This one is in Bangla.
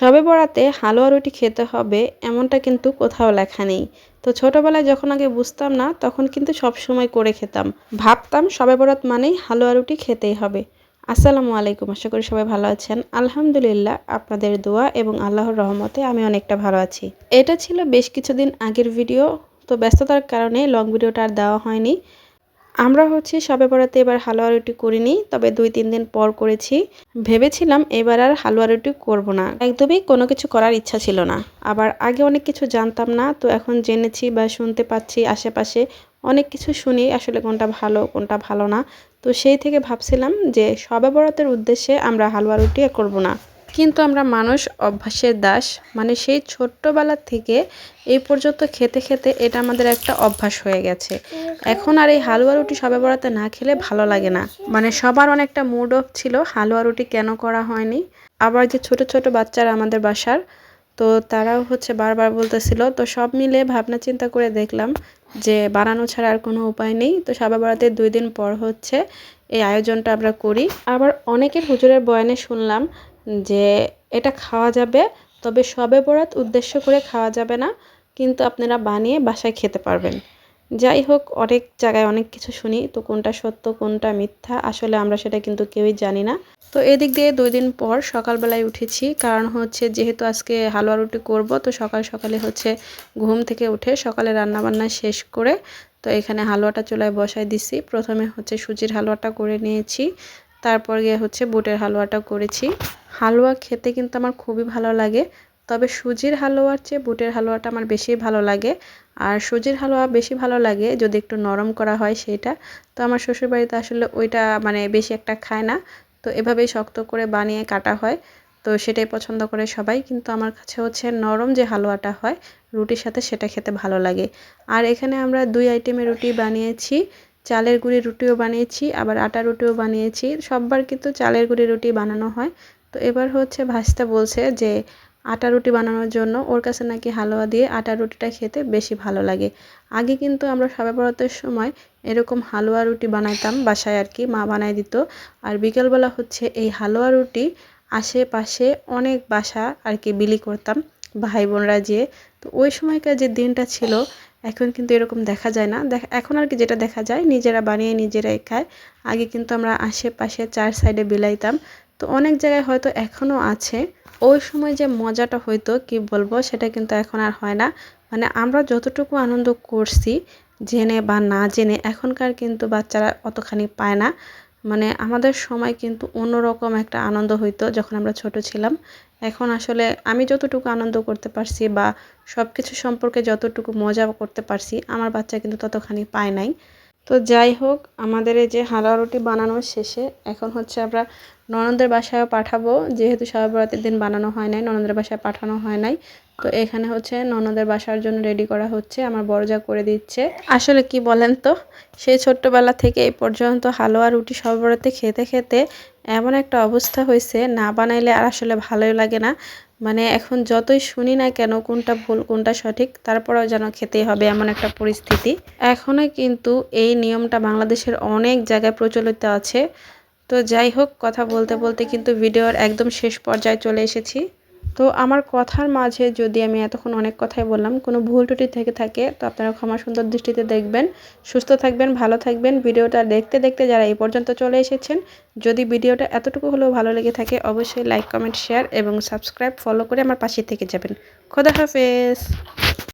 সবে বরাতে হালুয়া রুটি খেতে হবে এমনটা কিন্তু কোথাও লেখা নেই। তো ছোটোবেলায় যখন আগে বুঝতাম না, তখন কিন্তু সব সময় করে খেতাম। ভাবতাম সবে বরাত মানেই হালুয়া রুটি খেতেই হবে। আসসালামু আলাইকুম, আশা করি সবাই ভালো আছেন। আলহামদুলিল্লাহ আপনাদের দোয়া এবং আল্লাহর রহমতে আমি অনেকটা ভালো আছি। এটা ছিল বেশ কিছুদিন আগের ভিডিও, তো ব্যস্ততার কারণে লং ভিডিওটা আর দেওয়া হয়নি। আমরা হচ্ছে সবে বরাতে এবার হালুয়া রুটি করিনি, তবে দুই তিন দিন পর করেছি। ভেবেছিলাম এবার আর হালুয়া রুটি করব না। একদমই কোনো কিছু করার ইচ্ছা ছিল না। আবার আগে অনেক কিছু জানতাম না, তো এখন জেনেছি বা শুনতে পাচ্ছি আশেপাশে অনেক কিছু শুনি, আসলে কোনটা ভালো কোনটা ভালো না। তো সেই থেকে ভাবছিলাম যে সবে বরাতের উদ্দেশ্যে আমরা হালুয়া রুটি করব না। কিন্তু আমরা মানুষ অভ্যাসের দাস মানে সেই ছোট্টবেলা থেকে এই পর্যন্ত খেতে খেতে এটা আমাদের একটা অভ্যাস হয়ে গেছে। এখন আর এই হালুয়া রুটি সবে বরাতে না খেলে ভালো লাগে না। মানে সবার অনেকটা মুড অফ ছিল, হালুয়া রুটি কেন করা হয়নি। আবার যে ছোট ছোট বাচ্চারা আমাদের বাসার, তো তারাও হচ্ছে বারবার বলতেছিল, তো সব মিলে ভাবনা চিন্তা করে দেখলাম যে বানানো ছাড়া আর কোনো উপায় নেই। তো সবে বরাতে দুই দিন পর হচ্ছে এই আয়োজনটা আমরা করি। আবার অনেকের হুজুরের বয়ানে শুনলাম যে এটা খাওয়া যাবে, তবে সবে বরাত উদ্দেশ্য করে খাওয়া যাবে না, কিন্তু আপনারা বানিয়ে বাসায় খেতে পারবেন। যাই হোক, অনেক জায়গায় অনেক কিছু শুনি, তো কোনটা সত্য, কোনটা মিথ্যা, আসলে আমরা সেটা কিন্তু কেউই জানি না। তো এদিক দিয়ে দুই দিন পর সকালবেলায় উঠেছি, কারণ হচ্ছে যেহেতু আজকে হালুয়া রুটি করব, তো সকাল সকালে হচ্ছে ঘুম থেকে উঠে সকালে রান্নাবান্না শেষ করে, তো এখানে হালুয়াটা চুলায় বসাই দিছি। প্রথমে হচ্ছে সুজির হালুয়াটা করে নিয়েছি, তারপর গিয়ে হচ্ছে বুটের হালুয়াটা করেছি। হালুয়া খেতে কিন্তু আমার খুবই ভালো লাগে। তবে সুজির হালুয়ার চেয়ে বুটের হালুয়াটা আমার বেশি ভালো লাগে। আর সুজির হালুয়া বেশি ভালো লাগে যদি একটু নরম করা হয় সেইটা তো আমার শ্বশুরবাড়িতে আসলে ওইটা মানে বেশি একটা খায় না। তো এভাবেই শক্ত করে বানিয়ে কাটা হয়। তো সেটাই পছন্দ করে সবাই। কিন্তু আমার কাছে হচ্ছে নরম যে হালুয়াটা হয়, রুটির সাথে সেটা খেতে ভালো লাগে। আর এখানে আমরা দুই আইটেমের রুটি বানিয়েছি। চালের গুঁড়ি রুটিও বানিয়েছি, আবার আটা রুটিও বানিয়েছি। সববার কিন্তু চালের গুঁড়ি রুটি বানানো হয়। তো এবার হচ্ছে ভাজতে বলছে যে, আটা রুটি বানানোর জন্য ওর কাছে নাকি হালুয়া দিয়ে আটা রুটিটা খেতে বেশি ভালো লাগে। আগে কিন্তু আমরা সবে বরাতের সময় এরকম হালুয়া রুটি বানাইতাম বাসায় আর কি, মা বানাই দিত। আর বিকেলবেলা হচ্ছে এই হালুয়া রুটি আশেপাশে অনেক বাসা আর কি বিলি করতাম ভাই বোনরা যেয়ে। তো ওই সময়কার যে দিনটা ছিল, এখন কিন্তু এরকম দেখা যায় না। দেখ, এখন আর কি যেটা দেখা যায়, নিজেরা বানিয়ে নিজেরাই খায়। আগে কিন্তু আমরা আশেপাশে চার সাইডে বিলাইতাম। তো অনেক জায়গায় হয়তো এখনও আছে। ওই সময় যে মজাটা হয়তো কি বলব, সেটা কিন্তু এখন আর হয় না। মানে আমরা যতটুকু আনন্দ করছি, জেনে বা না জেনে, এখনকার কিন্তু বাচ্চারা অতখানি পায় না। মানে আমাদের সময় কিন্তু অন্যরকম একটা আনন্দ হইতো যখন আমরা ছোট ছিলাম। এখন আসলে আমি যতটুকু আনন্দ করতে পারছি বা সব কিছু সম্পর্কে যতটুকু মজা করতে পারছি, আমার বাচ্চা কিন্তু ততখানি পায় নাই। তো যাই হোক, আমাদের এই যে হালুয়া রুটি বানানোর শেষে এখন হচ্ছে আমরা ননদের বাসায় পাঠাবো, যেহেতু সবাবরাতের দিন বানানো হয় নাই, ননদের বাসায় পাঠানো হয় নাই। তো এখানে হচ্ছে ননদের বাসার জন্য রেডি করা হচ্ছে, আমার বড়জা করে দিচ্ছে। আসলে কি বলেন তো, সেই ছোট্টবেলা থেকে এই পর্যন্ত হালুয়া রুটি সর্বরাতে খেতে খেতে এমন একটা অবস্থা হয়েছে, না বানাইলে আর আসলে ভালোই লাগে না। মানে এখন যতই শুনি না কেন কোনটা ভুল, কোনটা সঠিক, তারপরেও যেন খেতেই হবে এমন একটা পরিস্থিতি। এখনও কিন্তু এই নিয়মটা বাংলাদেশের অনেক জায়গায় প্রচলিত আছে। তো যাই হোক, কথা বলতে বলতে কিন্তু ভিডিওর একদম শেষ পর্যায়ে চলে এসেছি। তো আমার কথার মাঝে যদি আমি এতক্ষণ অনেক কথাই বললাম, কোনো ভুল টুটি থেকে থাকে, তো আপনারা ক্ষমা সুন্দর দৃষ্টিতে দেখবেন, সুস্থ থাকবেন, ভালো থাকবেন। ভিডিওটা দেখতে দেখতে যারা এই পর্যন্ত চলে এসেছেন, যদি ভিডিওটা এতটুকু হলেও ভালো লেগে থাকে, অবশ্যই লাইক কমেন্ট শেয়ার এবং সাবস্ক্রাইব ফলো করে আমার পাশে থেকে যাবেন। খোদা হাফেজ!